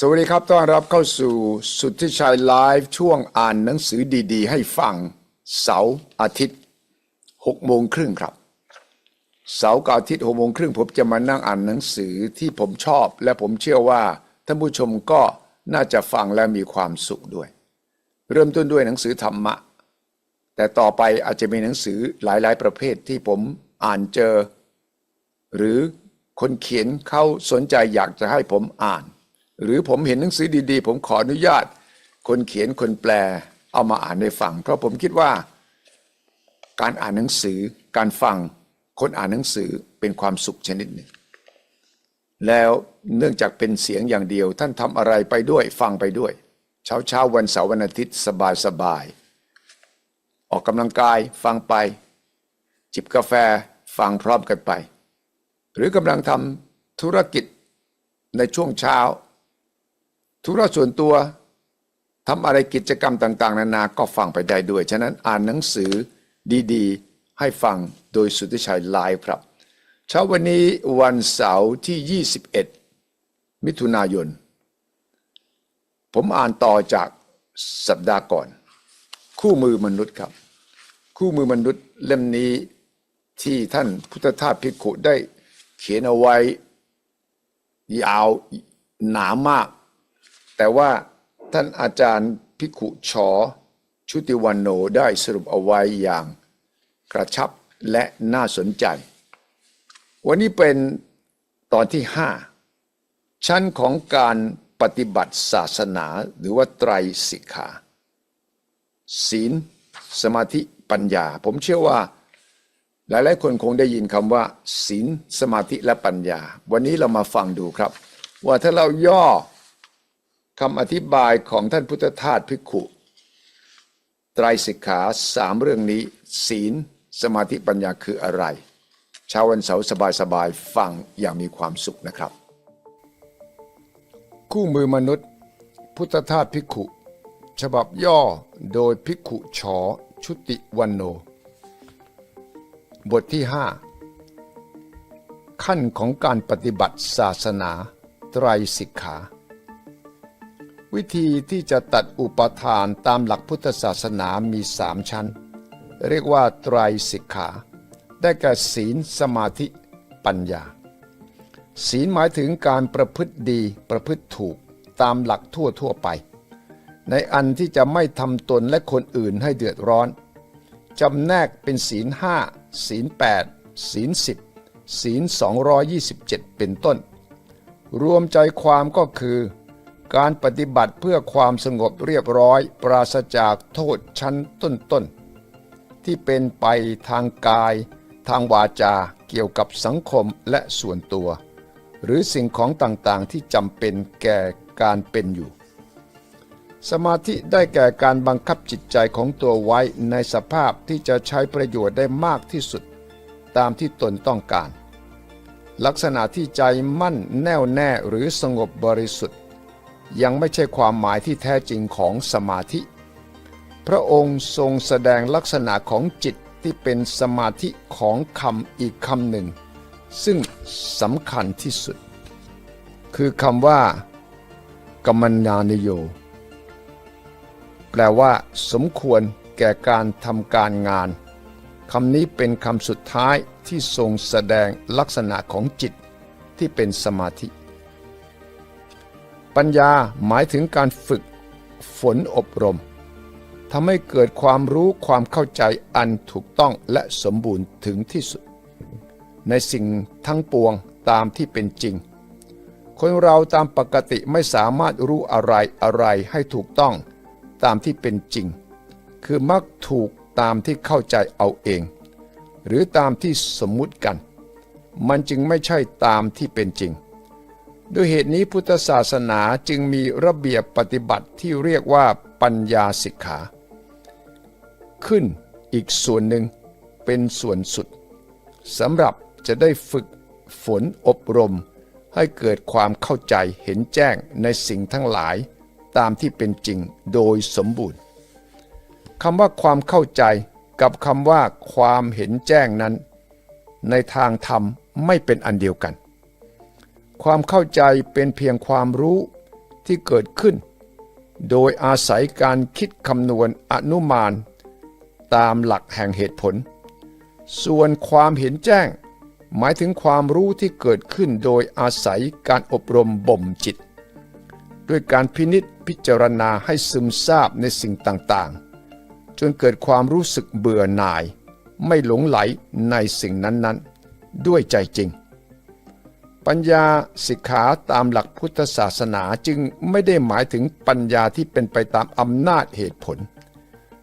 สวัสดีครับ ต้อนรับเข้าสู่สุทธิชัยไลฟ์ช่วงอ่านหนังสือดีๆ ให้ฟังเสาร์อาทิตย์6โมงครึ่งครับ เสาร์กับอาทิตย์6โมงครึ่งผมจะมานั่งอ่านหนังสือที่ผมชอบ และผมเชื่อว่าท่านผู้ชมก็น่าจะฟังและมีความสุขด้วย เริ่มต้นด้วยหนังสือธรรมะ แต่ต่อไปอาจจะมีหนังสือหลายๆ ประเภทที่ผมอ่านเจอ หรือคนเขียนเขาสนใจอยากจะให้ผมอ่าน หรือผมเห็นหนังสือดีๆ ผมขออนุญาต คนเขียนคนแปลเอามาอ่านให้ฟังเพราะผมคิดว่า การอ่านหนังสือการฟังคนอ่านหนังสือเป็นความสุขชนิดหนึ่งแล้วเนื่องจากเป็นเสียงอย่างเดียว ท่านทำอะไรไปด้วยฟังไปด้วย เช้าเช้าวันเสาร์วันอาทิตย์สบายสบายๆออกกำลังกายฟังไป จิบกาแฟฟังพร้อมกันไป หรือกำลังทำธุรกิจในช่วงเช้า ธุระส่วนตัวทำอะไรกิจกรรมต่าง ๆ นานาก็ฟังไปได้ด้วย ฉะนั้นอ่านหนังสือดีๆ ให้ฟังโดยสุทธิชัยไลฟ์ครับ เช้าวันนี้วันเสาร์ที่ 21 มิถุนายน ผมอ่านต่อจากสัปดาห์ก่อน คู่มือมนุษย์ครับ คู่มือมนุษย์เล่มนี้ที่ท่านพุทธทาสภิกขุได้เขียนเอาไว้ยาวหนามาก แต่ว่าท่านอาจารย์พิขุชอชุติวันโนได้สรุปเอาไว้อย่างกระชับและน่าสนใจ วันนี้เป็นตอนที่ห้าชั้นของการปฏิบัติศาสนาหรือว่าไตรสิกขาศีลสมาธิปัญญา ผมเชื่อว่า หลายๆ คนคงได้ยินคำว่าศีลสมาธิและปัญญา วันนี้เรามาฟังดูครับ ว่าถ้าเราย่อ คำอธิบายของท่านพุทธทาสภิกขุ ไตรสิกขาสามเรื่องนี้ ศีล สมาธิปัญญาคืออะไรเช้าวันเสาร์สบายๆฟังอย่างมีความสุขนะครับ คู่มือมนุษย์ พุทธทาสภิกขุ ฉบับย่อโดยภิกขุชอชุติวันโน บทที่ 5 ขั้นของการปฏิบัติศาสนาไตรสิกขา วิธีที่จะตัดอุปทานตามหลักพุทธศาสนามีสามชั้น เรียกว่าไตรสิกขา ได้แก่ศีลสมาธิปัญญา ศีลหมายถึงการประพฤติดีประพฤติถูกตามหลักทั่วทั่วไป ในอันที่จะไม่ทำตนและคนอื่นให้เดือดร้อนจำแนกเป็นศีลห้าศีลแปดศีลสิบศีล227 เป็นต้น รวมใจความก็คือ การปฏิบัติเพื่อความสงบเรียบร้อย ปราศจากโทษชั้นต้นๆ ที่เป็นไปทางกาย ทางวาจาเกี่ยวกับสังคมและส่วนตัว หรือสิ่งของต่างๆที่จำเป็นแก่การเป็นอยู่ สมาธิได้แก่การบังคับจิตใจของตัวไว้ในสภาพที่จะใช้ประโยชน์ได้มากที่สุด ตามที่ตนต้องการ ลักษณะที่ใจมั่นแน่วแน่หรือสงบบริสุทธิ์ ยังไม่ใช่ความหมายที่แท้จริงของสมาธิ พระองค์ทรงแสดงลักษณะของจิตที่เป็นสมาธิของคำอีกคำหนึ่ง ซึ่งสำคัญที่สุด คือคำว่ากัมมนานโย แปลว่า สมควรแก่การทำการงานคำนี้เป็นคำสุดท้ายที่ทรงแสดงลักษณะของจิตที่เป็นสมาธิ ปัญญาหมายถึงการฝึกฝนอบรมทำให้เกิดความรู้ความเข้าใจอันถูกต้องและสมบูรณ์ถึงที่สุด ในสิ่งทั้งปวงตามที่เป็นจริง คนเราตามปกติไม่สามารถรู้อะไรอะไรให้ถูกต้องตามที่เป็นจริง คือมักถูกตามที่เข้าใจเอาเอง หรือตามที่สมมุติกัน มันจึงไม่ใช่ตามที่เป็นจริง ด้วยเหตุนี้พุทธศาสนาจึงมีระเบียบปฏิบัติที่เรียกว่าปัญญาสิกขา ขึ้นอีกส่วนหนึ่งเป็นส่วนสุดสำหรับจะได้ฝึกฝนอบรม ให้เกิดความเข้าใจเห็นแจ้งในสิ่งทั้งหลาย ตามที่เป็นจริงโดยสมบูรณ์คำว่าความเข้าใจกับคำว่าความเห็นแจ้งนั้น ในทางธรรมไม่เป็นอันเดียวกัน ความเข้าใจเป็นเพียงความรู้ที่เกิดขึ้น โดยอาศัยการคิดคำนวณอนุมาน ตามหลักแห่งเหตุผล ส่วนความเห็นแจ้ง หมายถึงความรู้ที่เกิดขึ้นโดยอาศัยการอบรมบ่มจิต ด้วยการพินิษพิจารณาให้ซึมซาบในสิ่งต่างๆ จนเกิดความรู้สึกเบื่อหน่าย ไม่หลงไหลในสิ่งนั้นๆ ด้วยใจจริง ปัญญาสิกขาตามหลักพุทธศาสนาจึงไม่ได้หมายถึงปัญญาที่เป็นไปตามอำนาจเหตุผล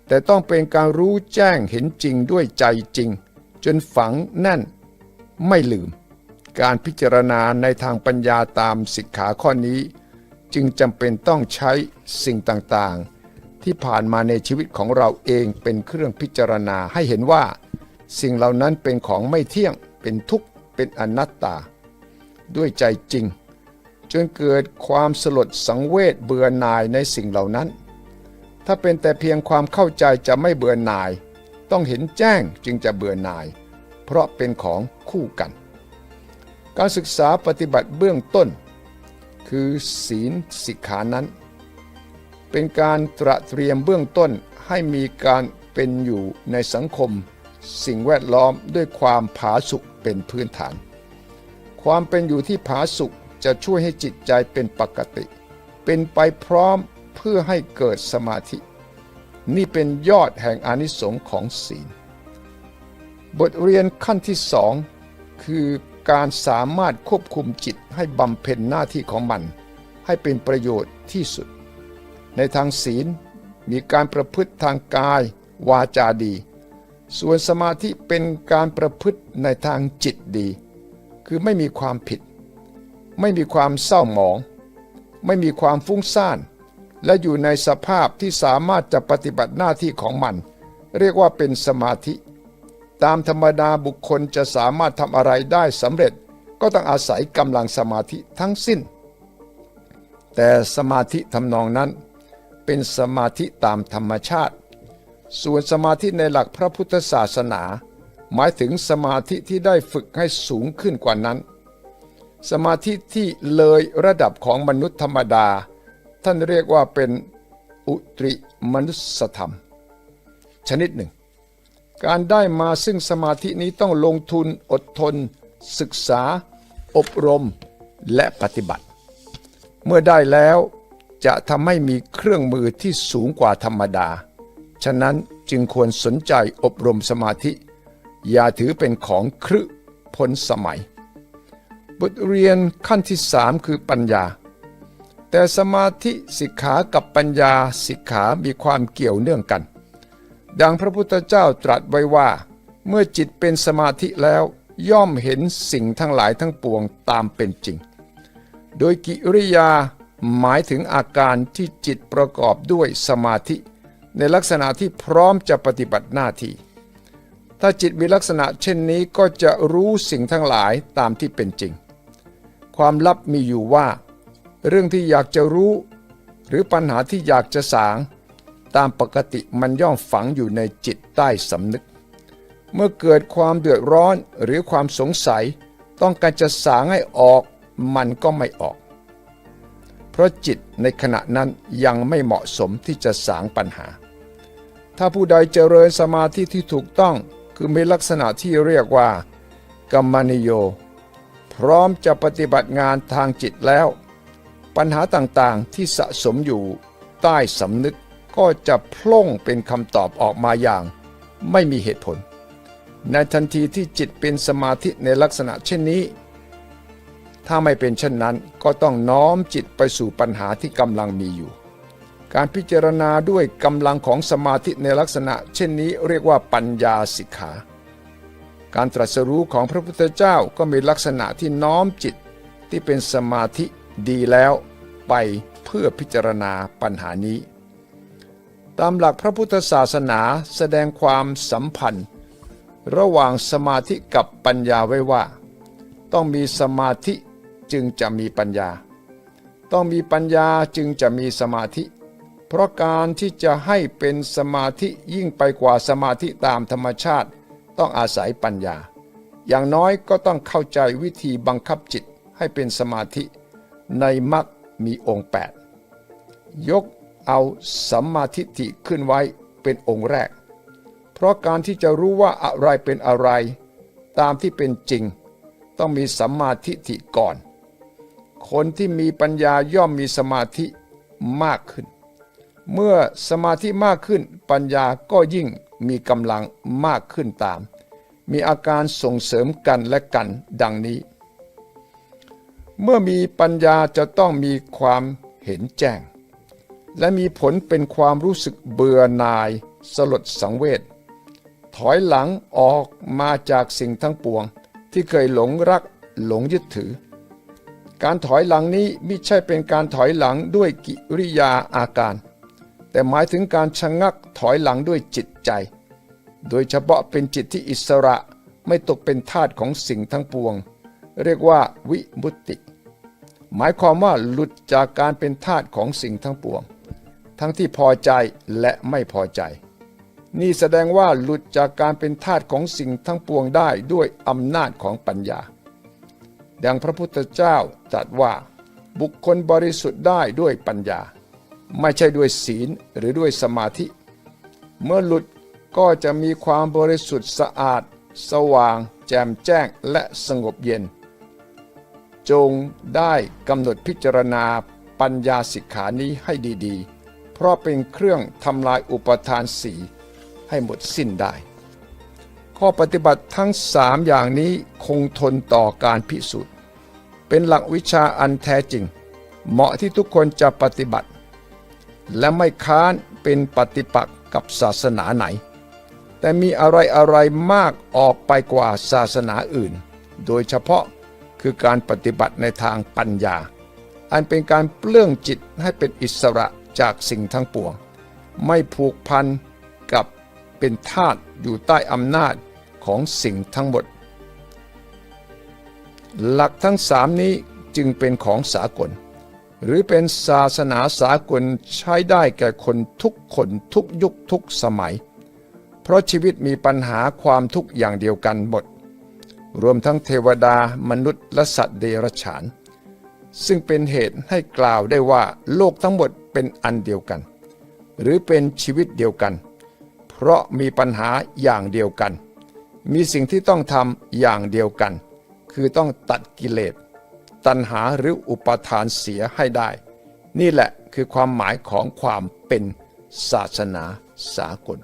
แต่ต้องเป็นการรู้แจ้งเห็นจริงด้วยใจจริง จนฝังแน่นไม่ลืม การพิจารณาในทางปัญญาตามสิกขาข้อนี้ จึงจำเป็นต้องใช้สิ่งต่างๆ ที่ผ่านมาในชีวิตของเราเองเป็นเครื่องพิจารณาให้เห็นว่า สิ่งเหล่านั้นเป็นของไม่เที่ยงเป็นทุกข์เป็นอนัตตา ด้วยใจจริง จนเกิดความสลดสังเวชเบื่อหน่ายในสิ่งเหล่านั้น ถ้าเป็นแต่เพียงความเข้าใจจะไม่เบื่อหน่าย ต้องเห็นแจ้งจึงจะเบื่อหน่าย เพราะเป็นของคู่กัน การศึกษาปฏิบัติเบื้องต้น คือศีลสิกขานั้น เป็นการตระเตรียมเบื้องต้นให้มีการเป็นอยู่ในสังคม สิ่งแวดล้อมด้วยความผาสุกเป็นพื้นฐาน ความเป็นอยู่ที่ผาสุกจะช่วยให้จิตใจเป็นปกติ เป็นไปพร้อมเพื่อให้เกิดสมาธิ นี่เป็นยอดแห่งอนิสงส์ของศีล บทเรียนขั้นที่สองคือการสามารถควบคุมจิตให้บำเพ็ญหน้าที่ของมัน ให้เป็นประโยชน์ที่สุด ในทางศีลมีการประพฤติทางกายวาจาดี ส่วนสมาธิเป็นการประพฤติในทางจิตดี คือไม่มีความผิด ไม่มีความเศร้าหมอง ไม่มีความฟุ้งซ่าน และอยู่ในสภาพที่สามารถจะปฏิบัติหน้าที่ของมัน เรียกว่าเป็นสมาธิ ตามธรรมดาบุคคลจะสามารถทำอะไรได้สำเร็จ ก็ต้องอาศัยกำลังสมาธิทั้งสิ้น แต่สมาธิทำนองนั้น เป็นสมาธิตามธรรมชาติ ส่วนสมาธิในหลักพระพุทธศาสนา หมายถึงสมาธิที่ได้ฝึกให้สูงขึ้นกว่านั้น สมาธิที่เลยระดับของมนุษย์ธรรมดา ท่านเรียกว่าเป็นอุตริมนุสธรรม ชนิดหนึ่ง การได้มาซึ่งสมาธินี้ต้องลงทุนอดทน ศึกษา อบรมและปฏิบัติ เมื่อได้แล้วจะทำให้มีเครื่องมือที่สูงกว่าธรรมดา ฉะนั้นจึงควรสนใจอบรมสมาธิ อย่าถือเป็นของครึพ้นสมัย บทเรียนขั้นที่สามคือปัญญา แต่สมาธิสิกขากับปัญญาสิกขามีความเกี่ยวเนื่องกัน ดังพระพุทธเจ้าตรัสไว้ว่า เมื่อจิตเป็นสมาธิแล้วย่อมเห็นสิ่งทั้งหลายทั้งปวงตามเป็นจริง โดยกิริยาหมายถึงอาการที่จิตประกอบด้วยสมาธิ ในลักษณะที่พร้อมจะปฏิบัติหน้าที่ ถ้าจิตมีลักษณะเช่นนี้ก็จะรู้สิ่งทั้งหลายตามที่เป็นจริง ความลับมีอยู่ว่า เรื่องที่อยากจะรู้ หรือปัญหาที่อยากจะสาง ตามปกติมันย่อมฝังอยู่ในจิตใต้สำนึก เมื่อเกิดความเดือดร้อนหรือความสงสัย ต้องการจะสางให้ออกมันก็ไม่ออก เพราะจิตในขณะนั้นยังไม่เหมาะสมที่จะสางปัญหา ถ้าผู้ใดเจริญสมาธิที่ถูกต้อง คือมีลักษณะที่เรียกว่า กัมมานิโย พร้อมจะปฏิบัติงานทางจิตแล้ว ปัญหาต่างๆที่สะสมอยู่ใต้สำนึกก็จะพล่งเป็นคำตอบออกมาอย่าง ไม่มีเหตุผล ในทันทีที่จิตเป็นสมาธิในลักษณะเช่นนี้ ถ้าไม่เป็นเช่นนั้นก็ต้องน้อมจิตไปสู่ปัญหาที่กำลังมีอยู่ การพิจารณาด้วยกำลังของสมาธิในลักษณะ เช่นนี้เรียกว่าปัญญาสิกขา การตรัสรู้ของพระพุทธเจ้าก็มีลักษณะที่น้อมจิตที่เป็นสมาธิดีแล้วไปเพื่อพิจารณาปัญหานี้ ตามหลักพระพุทธศาสนาแสดงความสัมพันธ์ ระหว่างสมาธิกับปัญญาไว้ว่า ต้องมีสมาธิจึงจะมีปัญญา ต้องมีปัญญาจึงจะมีสมาธิ เพราะการที่จะให้เป็นสมาธิยิ่งไปกว่าสมาธิตามธรรมชาติ ต้องอาศัยปัญญา อย่างน้อยก็ต้องเข้าใจวิธีบังคับจิตให้เป็นสมาธิ ในมรรคมีองค์ยกเอาสัมมาทิฏฐิขึ้นไว้เป็นองค์แรก เพราะการที่จะรู้ว่าอะไรเป็นอะไร ตามที่เป็นจริง ต้องมีสัมมาทิฏฐิก่อน คนที่มีปัญญาย่อมมีสมาธิมากขึ้น เมื่อสมาธิมากขึ้นปัญญาก็ยิ่งมีกำลังมากขึ้นตาม มีอาการส่งเสริมกันและกันดังนี้ เมื่อมีปัญญาจะต้องมีความเห็นแจ้ง และมีผลเป็นความรู้สึกเบื่อหน่าย สลดสังเวชถอยหลังออกมาจากสิ่งทั้งปวง ที่เคยหลงรักหลงยึดถือ การถอยหลังนี้ไม่ใช่เป็นการถอยหลังด้วยกิริยาอาการ แต่หมายถึงการชะงักถอยหลังด้วยจิตใจ โดยเฉพาะเป็นจิตที่อิสระไม่ตกเป็นทาสของสิ่งทั้งปวง เรียกว่าวิมุตติ หมายความว่าหลุดจากการเป็นทาสของสิ่งทั้งปวง ทั้งที่พอใจและไม่พอใจ นี่แสดงว่าหลุดจากการเป็นทาสของสิ่งทั้งปวงได้ด้วยอำนาจของปัญญา ดังพระพุทธเจ้าตรัสว่าบุคคลบริสุทธิ์ได้ด้วยปัญญา ไม่ใช่ด้วยศีลหรือด้วยสมาธิ เมื่อหลุดก็จะมีความบริสุทธิ์สะอาด สว่าง แจ่มแจ้งและสงบเย็น จงได้กำหนดพิจารณาปัญญาสิกขานี้ให้ดีๆ เพราะเป็นเครื่องทำลายอุปทานสีให้หมดสิ้นได้ ข้อปฏิบัติทั้งสามอย่างนี้คงทนต่อการพิสูจน์ เป็นหลักวิชาอันแท้จริง เหมาะที่ทุกคนจะปฏิบัติ และไม่ค้านเป็นปฏิปักษ์กับศาสนาไหน แต่มีอะไรอะไรมากออกไปกว่าศาสนาอื่น โดยเฉพาะคือการปฏิบัติในทางปัญญา อันเป็นการเปลื้องจิตให้เป็นอิสระจากสิ่งทั้งปวง ไม่ผูกพันกับเป็นทาสอยู่ใต้อำนาจของสิ่งทั้งหมด หลักทั้งสามนี้จึงเป็นของสากล หรือเป็นศาสนาสากลใช้ได้แก่คนทุกคนทุกยุคทุกสมัย เพราะชีวิตมีปัญหาความทุกข์อย่างเดียวกันหมด รวมทั้งเทวดามนุษย์และสัตว์เดรัจฉาน ซึ่งเป็นเหตุให้กล่าวได้ว่าโลกทั้งหมดเป็นอันเดียวกัน หรือเป็นชีวิตเดียวกัน เพราะมีปัญหาอย่างเดียวกัน มีสิ่งที่ต้องทำอย่างเดียวกัน คือต้องตัดกิเลส ตัณหาหรืออุปทานเสียให้ได้ นี่แหละคือความหมายของความเป็นศาสนาสากล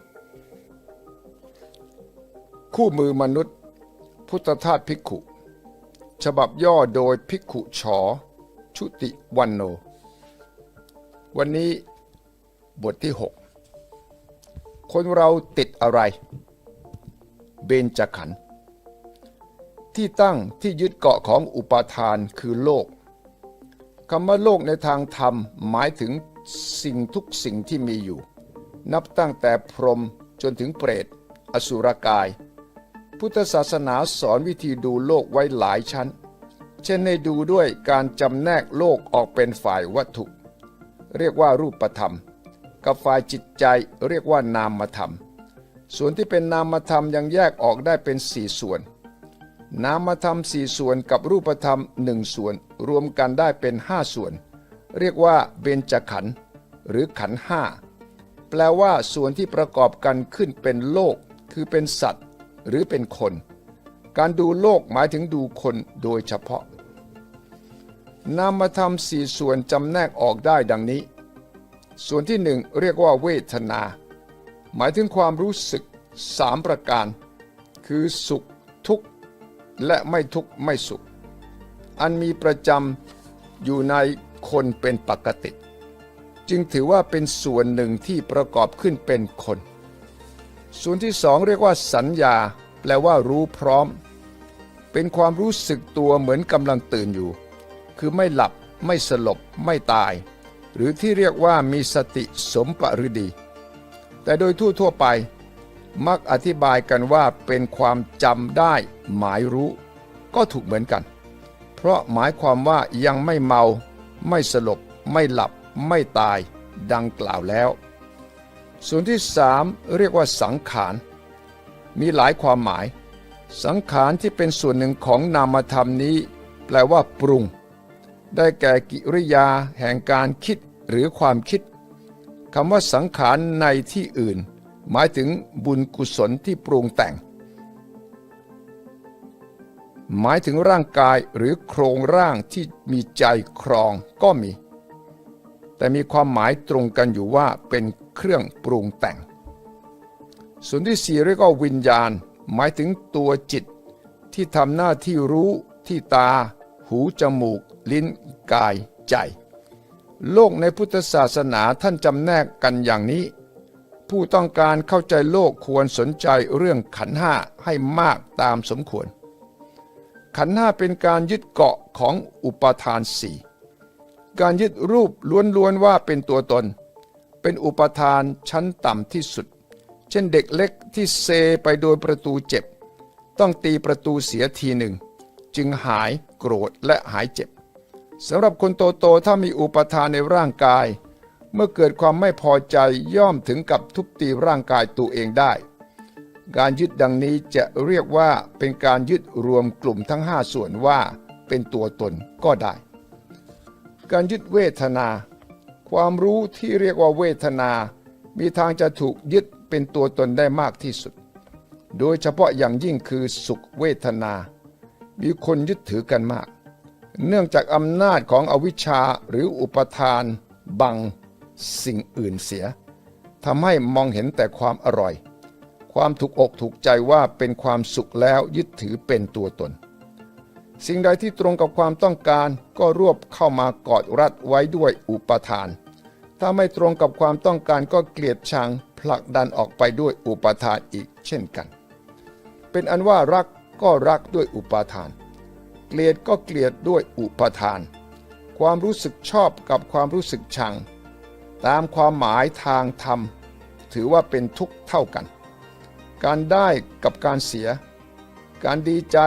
คู่มือมนุษย์ พุทธทาสภิกขุ ฉบับย่อโดยภิกขุชอชุติวันโน วันนี้บทที่ 6 คนเราติดอะไร เบญจขันธ์ ที่ตั้งที่ยึดเกาะของอุปาทานคือโลกคำว่าโลกในทางธรรมหมายถึงสิ่งทุกสิ่งที่มีอยู่ นับตั้งแต่พรหมจนถึงเปรต อสุรกาย พุทธศาสนาสอนวิธีดูโลกไว้หลายชั้น เช่นให้ดูด้วยการจำแนกโลกออกเป็นฝ่ายวัตถุ เรียกว่ารูปธรรม กับฝ่ายจิตใจเรียกว่านามธรรม ส่วนที่เป็นนามธรรมยังแยกออกได้เป็นสี่ส่วน นามธรรมสี่ส่วนกับรูปธรรมหนึ่งส่วน รวมกันได้เป็นห้าส่วน เรียกว่าเบญจขันธ์หรือขันธ์ห้าแปลว่าส่วนที่ประกอบกันขึ้นเป็นโลก คือเป็นสัตว์ หรือเป็นคน การดูโลกหมายถึงดูคนโดยเฉพาะ นามธรรมสี่ส่วนจำแนกออกได้ดังนี้ ส่วนที่หนึ่งเรียกว่าเวทนา หมายถึงความรู้สึกสามประการ คือสุข และไม่ทุกข์ไม่สุข อันมีประจำอยู่ในคนเป็นปกติ จึงถือว่าเป็นส่วนหนึ่งที่ประกอบขึ้นเป็นคน ส่วนที่สองเรียกว่าสัญญา แปลว่ารู้พร้อม เป็นความรู้สึกตัวเหมือนกำลังตื่นอยู่ คือไม่หลับไม่สลบไม่ตาย หรือที่เรียกว่ามีสติสมปฤดี แต่โดยทั่วๆไป มักอธิบายกันว่าเป็นความจำได้ หมายรู้ ก็ถูกเหมือนกัน เพราะหมายความว่ายังไม่เมา ไม่สลบ ไม่หลับ ไม่ตาย ดังกล่าวแล้ว ส่วนที่สามเรียกว่าสังขาร มีหลายความหมาย สังขารที่เป็นส่วนหนึ่งของนามธรรมนี้ แปลว่าปรุง ได้แก่กิริยาแห่งการคิดหรือความคิดคำว่าสังขารในที่อื่น หมายถึงบุญกุศลที่ปรุงแต่ง หมายถึงร่างกายหรือโครงร่างที่มีใจครองก็มี แต่มีความหมายตรงกันอยู่ว่าเป็นเครื่องปรุงแต่ง ส่วนที่สี่เรียกว่าวิญญาณ หมายถึงตัวจิตที่ทำหน้าที่รู้ที่ตา หูจมูก ลิ้นกายใจ โลกในพุทธศาสนาท่านจำแนกกันอย่างนี้ ผู้ต้องการเข้าใจโลกควรสนใจเรื่องขันห้าให้มากตามสมควร ขันห้าเป็นการยึดเกาะของอุปทานสี่การยึดรูปล้วนๆว่าเป็นตัวตน เป็นอุปทานชั้นต่ำที่สุด เช่นเด็กเล็กที่เซไปโดยประตูเจ็บ ต้องตีประตูเสียทีหนึ่ง จึงหายโกรธและหายเจ็บสำหรับคนโตโตๆถ้ามีอุปทานในร่างกาย เมื่อเกิดความไม่พอใจย่อมถึงกับทุบตีร่างกายตัวเองได้ การยึดดังนี้จะเรียกว่าเป็นการยึดรวมกลุ่มทั้งห้าส่วนว่าเป็นตัวตนก็ได้ การยึดเวทนา ความรู้ที่เรียกว่าเวทนา มีทางจะถูกยึดเป็นตัวตนได้มากที่สุด โดยเฉพาะอย่างยิ่งคือสุขเวทนา มีคนยึดถือกันมาก เนื่องจากอำนาจของอวิชชาหรืออุปทาน บัง สิ่งอื่นเสียทำให้มองเห็นแต่ความอร่อย ความถูกอกถูกใจว่าเป็นความสุขแล้วยึดถือเป็นตัวตน สิ่งใดที่ตรงกับความต้องการก็รวบเข้ามากอดรัดไว้ด้วยอุปทาน ถ้าไม่ตรงกับความต้องการก็เกลียดชังผลักดันออกไปด้วยอุปทานอีกเช่นกัน เป็นอันว่ารักก็รักด้วยอุปทาน เกลียดก็เกลียดด้วยอุปทาน ความรู้สึกชอบกับความรู้สึกชัง ตามความหมายทางธรรม ถือว่าเป็นทุกข์เท่ากัน การได้กับการเสีย การดีใจ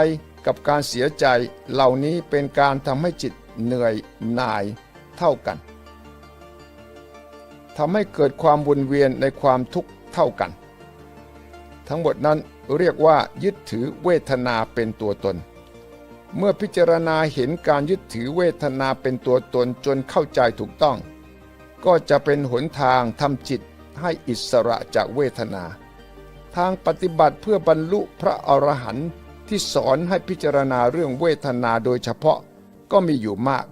กับการเสียใจเหล่านี้เป็นการทำให้จิตเหนื่อยหน่ายเท่ากันทำให้เกิดความวนเวียนในความทุกข์เท่ากัน ทั้งหมดนั้นเรียกว่ายึดถือเวทนาเป็นตัวตน เมื่อพิจารณาเห็นการยึดถือเวทนาเป็นตัวตนจนเข้าใจถูกต้อง ก็จะเป็นหนทางทำจิตให้อิสระจากเวทนา ทางปฏิบัติเพื่อบรรลุพระอรหันต์ที่สอนให้พิจารณาเรื่องเวทนาโดยเฉพาะก็มีอยู่มาก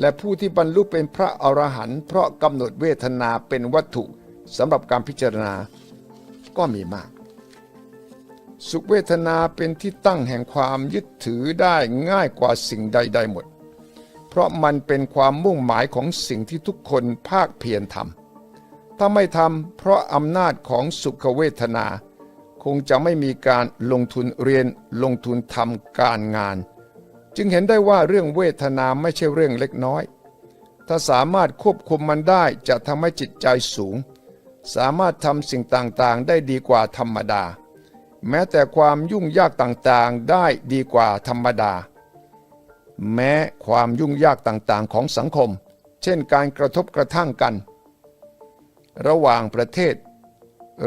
และผู้ที่บรรลุเป็นพระอรหันต์เพราะกำหนดเวทนาเป็นวัตถุสำหรับการพิจารณาก็มีมาก สุขเวทนาเป็นที่ตั้งแห่งความยึดถือได้ง่ายกว่าสิ่งใด ๆ หมด เพราะมันเป็นความมุ่งหมายของสิ่งที่ทุกคนภาคเพียรทำถ้าไม่ทำเพราะอำนาจของสุขเวทนา คงจะไม่มีการลงทุนเรียนลงทุนทำการงาน จึงเห็นได้ว่าเรื่องเวทนาไม่ใช่เรื่องเล็กน้อย ถ้าสามารถควบคุมมันได้จะทำให้จิตใจสูง สามารถทำสิ่งต่างๆ ได้ดีกว่าธรรมดา แม้แต่ความยุ่งยากต่างๆ ได้ดีกว่าธรรมดา แม้ความยุ่งยากต่างๆของสังคม เช่นการกระทบกระทั่งกัน ระหว่างประเทศ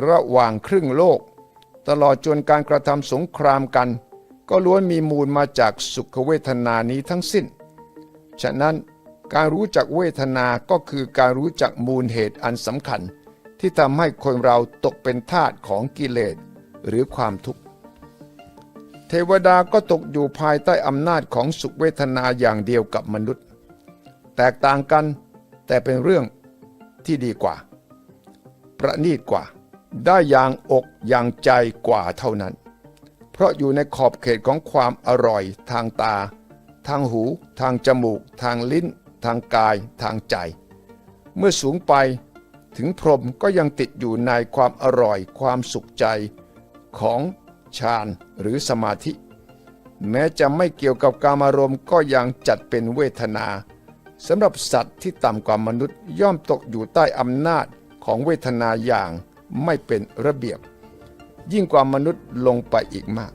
ระหว่างครึ่งโลก ตลอดจนการกระทำสงครามกัน ก็ล้วนมีมูลมาจากสุขเวทนานี้ทั้งสิ้น ฉะนั้นการรู้จักเวทนาก็คือการรู้จักมูลเหตุอันสำคัญ ที่ทำให้คนเราตกเป็นทาสของกิเลสหรือความทุกข์ ทวดาก็ตกอยู่ภายใต้อำนาจของสุขเวทนาอย่างเดียวกับมนุษย์ แตกต่างกันแต่เป็นเรื่องที่ดีกว่า ประณีตกว่า ได้อย่างอกอย่างใจกว่าเท่านั้น เพราะอยู่ในขอบเขตของความอร่อยทางตา ทางหู ทางจมูก ทางลิ้น ทางกาย ทางใจ เมื่อสูงไปถึงพรหมก็ยังติดอยู่ในความอร่อยความสุขใจของ ฌานหรือสมาธิ แม้จะไม่เกี่ยวกับการอารมณ์ก็ยังจัดเป็นเวทนาสำหรับสัตว์ที่ต่ำกว่ามนุษย์ย่อมตกอยู่ใต้อำนาจของเวทนาอย่างไม่เป็นระเบียบ ยิ่งกว่ามนุษย์ลงไปอีกมาก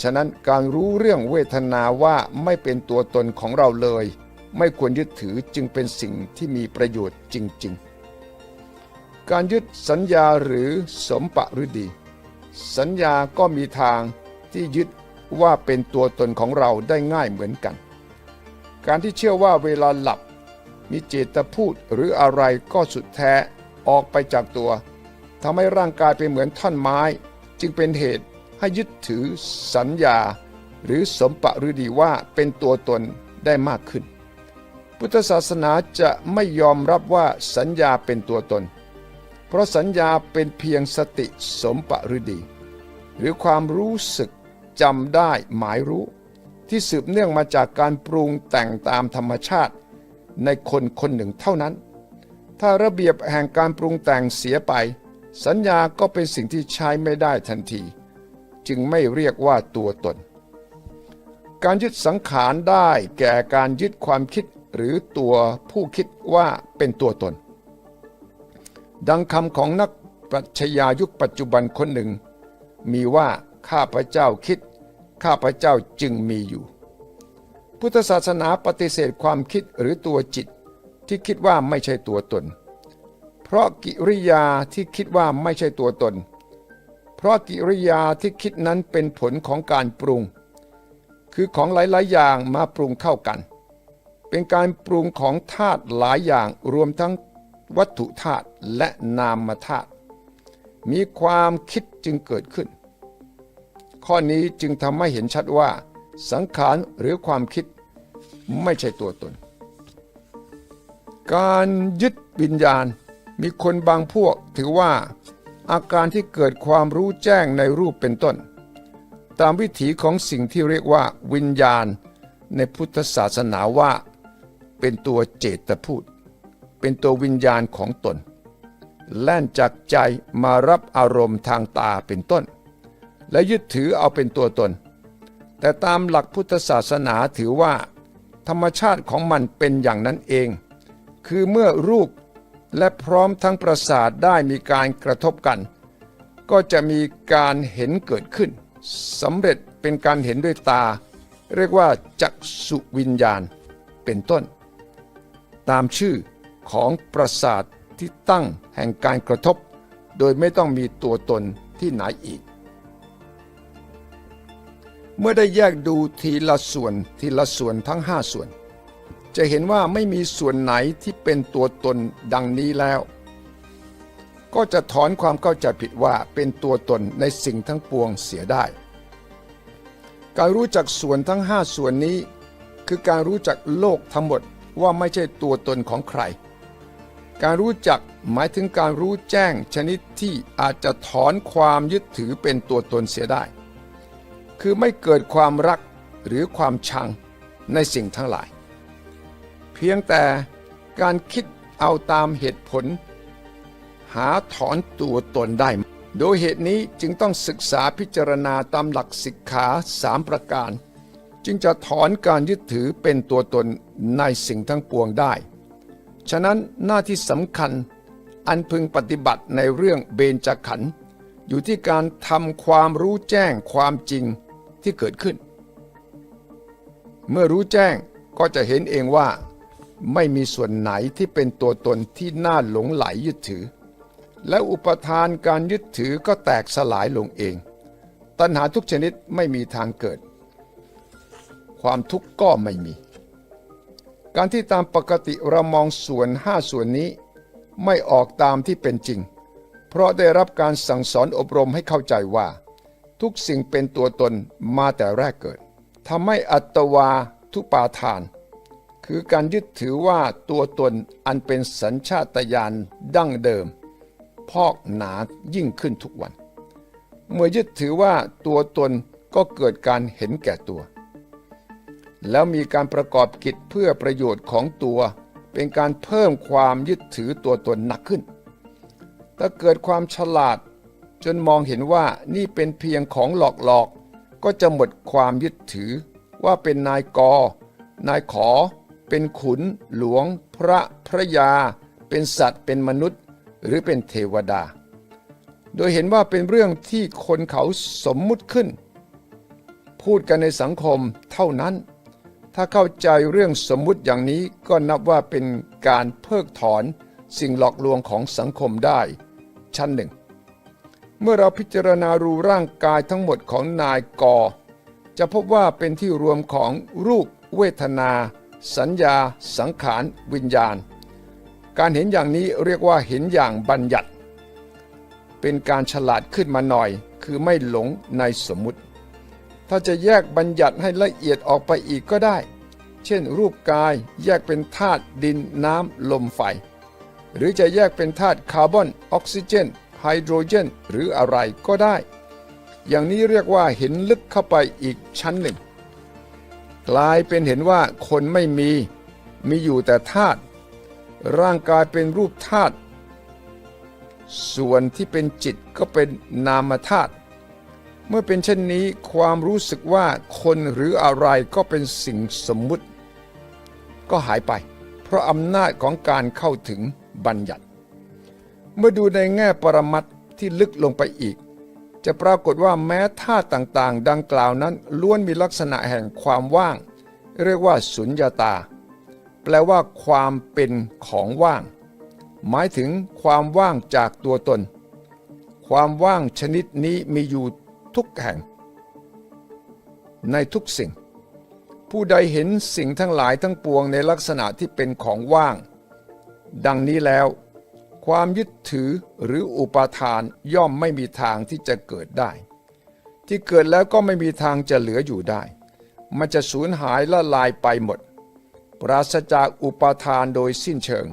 ฉะนั้นการรู้เรื่องเวทนาว่าไม่เป็นตัวตนของเราเลย ไม่ควรยึดถือจึงเป็นสิ่งที่มีประโยชน์จริง ๆ การยึดสัญญาหรือสมปะฤดี สัญญาก็มีทางที่ยึดว่าเป็นตัวตนของเราได้ง่ายเหมือนกัน การที่เชื่อว่าเวลาหลับ มีเจตพูดหรืออะไรก็สุดแท้ออกไปจากตัวทำให้ร่างกายเป็นเหมือนท่อนไม้ จึงเป็นเหตุให้ยึดถือสัญญา หรือสมปะฤดีว่าเป็นตัวตนได้มากขึ้น พุทธศาสนาจะไม่ยอมรับว่าสัญญาเป็นตัวตน เพราะสัญญาเป็นเพียงสติสมปะฤดี หรือความรู้สึกจำได้หมายรู้ ที่สืบเนื่องมาจากการปรุงแต่งตามธรรมชาติ ในคนคนหนึ่งเท่านั้น ถ้าระเบียบแห่งการปรุงแต่งเสียไป สัญญาก็เป็นสิ่งที่ใช้ไม่ได้ทันที จึงไม่เรียกว่าตัวตน การยึดสังขารได้แก่การยึดความคิดหรือตัวผู้คิดว่าเป็นตัวตน ดังคำของนักปรัชญายุคปัจจุบันคนหนึ่ง มีว่าข้าพเจ้าคิด ข้าพเจ้าจึงมีอยู่ พุทธศาสนาปฏิเสธความคิดหรือตัวจิตที่คิดว่าไม่ใช่ตัวตน เพราะกิริยาที่คิดว่าไม่ใช่ตัวตน เพราะกิริยาที่คิดนั้นเป็นผลของการปรุง คือของหลาย ๆ อย่างมาปรุงเข้ากัน เป็นการปรุงของธาตุหลายอย่างรวมทั้ง วัตถุธาตุและนามธาตุมีความคิดจึงเกิดขึ้น ข้อนี้จึงทำให้เห็นชัดว่า สังขารหรือความคิดไม่ใช่ตัวตน การยึดวิญญาณมีคนบางพวกถือว่า อาการที่เกิดความรู้แจ้งในรูปเป็นต้น ตามวิถีของสิ่งที่เรียกว่า วิญญาณในพุทธศาสนาว่า เป็นตัวเจตพูด เป็นตัววิญญาณของตน แล่นจากใจมารับอารมณ์ทางตาเป็นต้น และยึดถือเอาเป็นตัวตน แต่ตามหลักพุทธศาสนาถือว่า ธรรมชาติของมันเป็นอย่างนั้นเอง คือเมื่อรูปและพร้อมทั้งประสาทได้มีการกระทบกัน ก็จะมีการเห็นเกิดขึ้นสำเร็จเป็นการเห็นด้วยตา เรียกว่าจักสุวิญญาณเป็นต้น ตามชื่อ ของประสาทที่ตั้งแห่งการกระทบ โดยไม่ต้องมีตัวตนที่ไหนอีก เมื่อได้แยกดูทีละส่วนทีละส่วนทั้งห้าส่วน จะเห็นว่าไม่มีส่วนไหนที่เป็นตัวตนดังนี้แล้ว ก็จะถอนความเข้าใจผิดว่าเป็นตัวตนในสิ่งทั้งปวงเสียได้ การรู้จักส่วนทั้งห้าส่วนนี้ คือการรู้จักโลกทั้งหมดว่าไม่ใช่ตัวตนของใคร การรู้จักหมายถึงการรู้แจ้งชนิดที่อาจจะถอนความยึดถือเป็นตัวตนเสียได้ คือไม่เกิดความรักหรือความชังในสิ่งทั้งหลาย เพียงแต่การคิดเอาตามเหตุผล หาถอนตัวตนได้ โดยเหตุนี้จึงต้องศึกษาพิจารณาตามหลักสิกขาสามประการ จึงจะถอนการยึดถือเป็นตัวตนในสิ่งทั้งปวงได้ ฉะนั้นหน้าที่สำคัญอันพึงปฏิบัติในเรื่องเบญจขันธ์อยู่ที่การทำความรู้แจ้งความจริงที่เกิดขึ้น เมื่อรู้แจ้งก็จะเห็นเองว่า ไม่มีส่วนไหนที่เป็นตัวตนที่น่าหลงไหลยึดถือ และอุปทานการยึดถือก็แตกสลายลงเอง ตัณหาทุกชนิดไม่มีทางเกิด ความทุกข์ก็ไม่มี การที่ตามปกติเรามองส่วนห้าส่วนนี้ ไม่ออกตามที่เป็นจริง เพราะได้รับการสั่งสอนอบรมให้เข้าใจว่า ทุกสิ่งเป็นตัวตนมาแต่แรกเกิดทำให้อัตวาทุปาทาน คือการยึดถือว่าตัวตนอันเป็นสัญชาตญาณดั้งเดิม พอกหนายิ่งขึ้นทุกวัน เมื่อยึดถือว่าตัวตนก็เกิดการเห็นแก่ตัว แล้วมีการประกอบกิจเพื่อประโยชน์ของตัว เป็นการเพิ่มความยึดถือตัวตนหนักขึ้น ถ้าเกิดความฉลาด จนมองเห็นว่านี่เป็นเพียงของหลอกๆ ก็จะหมดความยึดถือว่าเป็นนายก นายขอ เป็นขุน หลวง พระพระยา เป็นสัตว์ เป็นมนุษย์ หรือเป็นเทวดา โดยเห็นว่าเป็นเรื่องที่คนเขาสมมุติขึ้น พูดกันในสังคมเท่านั้น ถ้าเข้าใจเรื่องสมมุติอย่างนี้ก็นับว่าเป็นการเพิกถอนสิ่งหลอกลวงของสังคมได้ชั้นหนึ่ง เมื่อเราพิจารณารูร่างกายทั้งหมดของนายกอจะพบว่าเป็นที่รวมของรูปเวทนา สัญญา สังขาร วิญญาณ การเห็นอย่างนี้เรียกว่าเห็นอย่างบัญญัติ เป็นการฉลาดขึ้นมาหน่อย คือไม่หลงในสมมติ ถ้าจะแยกบัญญัติให้ละเอียดออกไปอีกก็ได้ เช่น รูปกายแยกเป็นธาตุดินน้ำลมไฟ หรือจะแยกเป็นธาตุคาร์บอนออกซิเจนไฮโดรเจน หรืออะไรก็ได้ อย่างนี้เรียกว่าเห็นลึกเข้าไปอีกชั้นหนึ่ง กลายเป็นเห็นว่าคนไม่มี มีอยู่แต่ธาตุร่างกายเป็นรูปธาตุส่วนที่เป็นจิตก็เป็นนามธาตุ เมื่อเป็นเช่นนี้ความรู้สึกว่าคนหรืออะไรก็เป็นสิ่งสมมุติ ก็หายไป เพราะอำนาจของการเข้าถึงบัญญัติ เมื่อดูในแง่ปรมัตที่ลึกลงไปอีก จะปรากฏว่าแม้ธาตุต่างๆ ดังกล่าวนั้นล้วนมีลักษณะแห่งความว่าง เรียกว่าสุญญาตา แปลว่าความเป็นของว่าง หมายถึงความว่างจากตัวตน ความว่างชนิดนี้มีอยู่ ทุกแห่ง ในทุกสิ่ง ผู้ใดเห็นสิ่งทั้งหลายทั้งปวงในลักษณะที่เป็นของว่าง ดังนี้แล้ว ความยึดถือหรืออุปาทานย่อมไม่มีทางที่จะเกิดได้ ที่เกิดแล้วก็ไม่มีทางจะเหลืออยู่ได้ มันจะสูญหายละลายไปหมด ปราศจากอุปาทานโดยสิ้นเชิง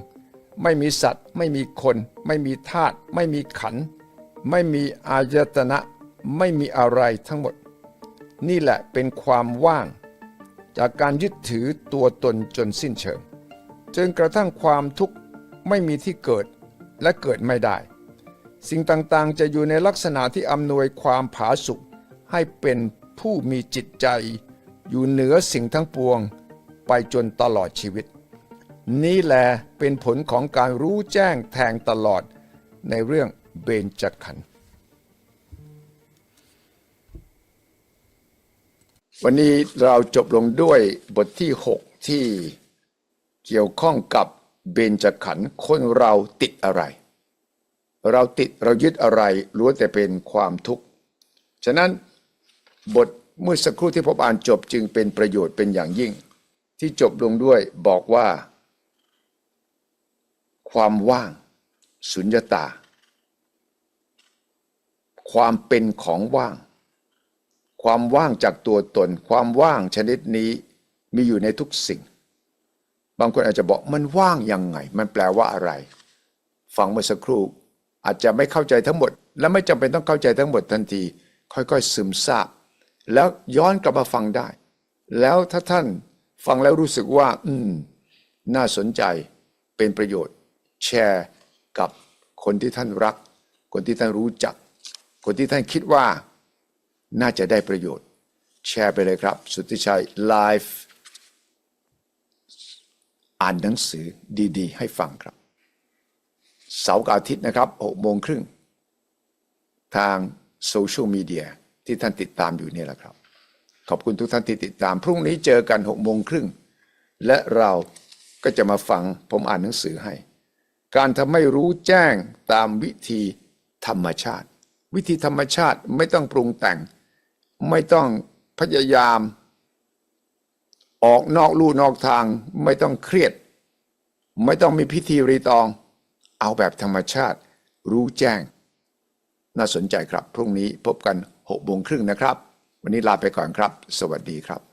ไม่มีสัตว์ ไม่มีคน ไม่มีธาตุไม่มีขันธไม่มีอายตนะ ไม่มีอะไรทั้งหมด นี่แหละเป็นความว่าง จากการยึดถือตัวตนจนสิ้นเชิง จนกระทั่งความทุกข์ไม่มีที่เกิดและเกิดไม่ได้ สิ่งต่างๆจะอยู่ในลักษณะที่อำนวยความผาสุกให้เป็นผู้มีจิตใจ อยู่เหนือสิ่งทั้งปวงไปจนตลอดชีวิต นี่แหละเป็นผลของการรู้แจ้งแทงตลอดในเรื่องเบญจขันธ์ วันนี้เราจบลงด้วยบทที่ 6 ที่เกี่ยวข้องกับเบญจขันธ์คนเราติดอะไร เราติดเรายึดอะไรล้วนแต่เป็นความทุกข์ ฉะนั้นบทเมื่อสักครู่ที่ผมอ่านจบจึงเป็นประโยชน์เป็นอย่างยิ่ง ที่จบลงด้วยบอกว่า ความว่าง สุญญตา ความเป็นของว่าง ความว่างจากตัวตน ความว่างชนิดนี้มีอยู่ในทุกสิ่ง บางคนอาจจะบอกมันว่างยังไง มันแปลว่าอะไร ฟังเมื่อสักครู่อาจจะไม่เข้าใจทั้งหมด และไม่จำเป็นต้องเข้าใจทั้งหมดทันที ค่อยๆซึมซาบแล้วย้อนกลับมาฟังได้ แล้วถ้าท่านฟังแล้วรู้สึกว่า อืม น่าสนใจเป็นประโยชน์ แชร์กับคนที่ท่านรัก คนที่ท่านรู้จัก คนที่ท่านคิดว่า น่าจะได้ประโยชน์ แชร์ไปเลยครับ สุทธิชัยไลฟ์อ่านหนังสือดีๆ ให้ฟังครับ เสาร์กับอาทิตย์นะครับ6โมงครึ่ง ทางโซเชียลมีเดียที่ท่านติดตามอยู่นี่แหละครับ ขอบคุณทุกท่านที่ติดตาม พรุ่งนี้เจอกัน6โมงครึ่ง และเราก็จะมาฟังผมอ่านหนังสือให้ การทำให้รู้แจ้งตามวิธีธรรมชาติ วิธีธรรมชาติไม่ต้องปรุงแต่ง ไม่ต้องพยายาม ออกนอกลู่นอกทาง ไม่ต้องเครียด ไม่ต้องมีพิธีรีตอง เอาแบบธรรมชาติ รู้แจ้ง น่าสนใจครับ พรุ่งนี้พบกัน6โมงครึ่งนะครับ วันนี้ลาไปก่อนครับ สวัสดีครับ